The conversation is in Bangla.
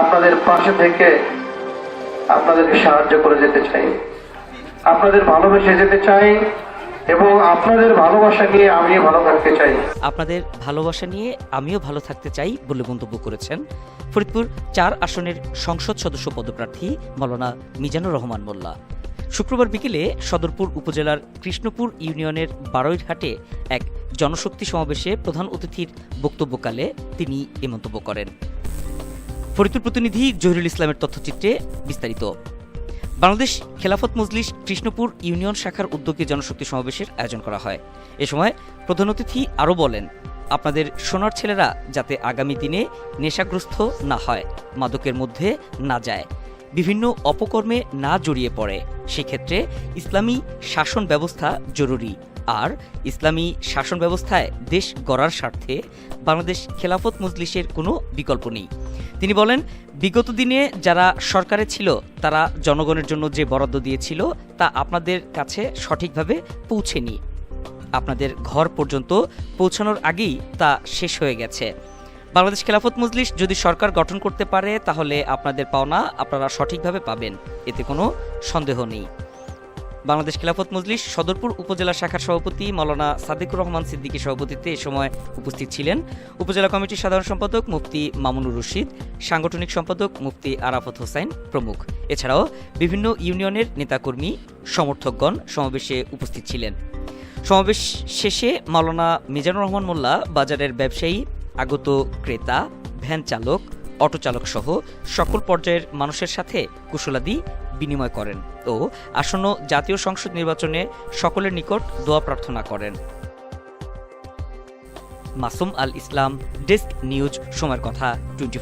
আপনাদের পাশে থেকে আপনাদেরকে সাহায্য করে যেতে চাই। আপনাদের ভালোবেসে যেতে চাই এবং আপনাদের ভালোবাসা নিয়ে আমিও ভালো থাকতে চাই। আপনাদের ভালোবাসা নিয়ে আমিও ভালো থাকতে চাই বলে মন্তব্য করেছেন ফরিদপুর চার আসনের সংসদ সদস্য পদপ্রার্থী মৌলানা মিজানুর রহমান মোল্লা। শুক্রবার বিকেলে সদরপুর উপজেলার কৃষ্ণপুর ইউনিয়নের বারৈরহাটে এক জনশক্তি সমাবেশে প্রধান অতিথির বক্তব্যকালে তিনি এ মন্তব্য করেন। ফরিদপুর প্রতিনিধি জহিরুল ইসলামের তথ্যচিত্রে বিস্তারিত। বাংলাদেশ খেলাফত মজলিস কৃষ্ণপুর ইউনিয়ন শাখার উদ্যোগে জনশক্তি সমাবেশের আয়োজন করা হয়। এ সময় প্রধান অতিথি আরও বলেন, আপনাদের সোনার ছেলেরা যাতে আগামী দিনে নেশাগ্রস্ত না হয়, মাদকের মধ্যে না যায়, বিভিন্ন অপকর্মে না জড়িয়ে পড়ে, সেক্ষেত্রে ইসলামী শাসন ব্যবস্থা জরুরি। আর ইসলামী শাসন ব্যবস্থায় দেশ গড়ার স্বার্থে বাংলাদেশ খেলাফত মজলিসের কোনো বিকল্প নেই। তিনি বলেন, বিগত দিনে যারা সরকারে ছিল, তারা জনগণের জন্য যে বরাদ্দ দিয়েছিল, তা আপনাদের কাছে সঠিকভাবে পৌঁছেনি। আপনাদের ঘর পর্যন্ত পৌঁছানোর আগেই তা শেষ হয়ে গেছে। বাংলাদেশ খেলাফত মজলিস যদি সরকার গঠন করতে পারে, তাহলে আপনাদের পাওনা আপনারা সঠিকভাবে পাবেন। এতে কোনো সন্দেহ নেই। বাংলাদেশ খেলাফত মজলিস সদরপুর উপজেলা শাখার সভাপতি মৌলানা সাদিকুর রহমান সিদ্দিকী সভাপতিত্বে এ সময় উপস্থিত ছিলেন। উপজেলা কমিটির সাধারণ সম্পাদক মুফতি মামুনুর রশিদ, সাংগঠনিক সম্পাদক মুফতি আরাফত হোসেন প্রমুখ। এছাড়াও বিভিন্ন ইউনিয়নের নেতাকর্মী, সমর্থকগণ সমাবেশে উপস্থিত ছিলেন। সমাবেশ শেষে মাওলানা মিজানুর রহমান মোল্লা, বাজারের ব্যবসায়ী, আগত ক্রেতা, ভ্যান চালক অটো চালক সহ সকল পর্যায়ের মানুষের সাথে কুশলাদি বিনিময় করেন ও আসন্ন জাতীয় সংসদ নির্বাচনে সকলের নিকট দোয়া প্রার্থনা করেন। মাসুম আল ইসলাম, ডেস্ক নিউজ, সময়ের কথা, টোয়েন্টি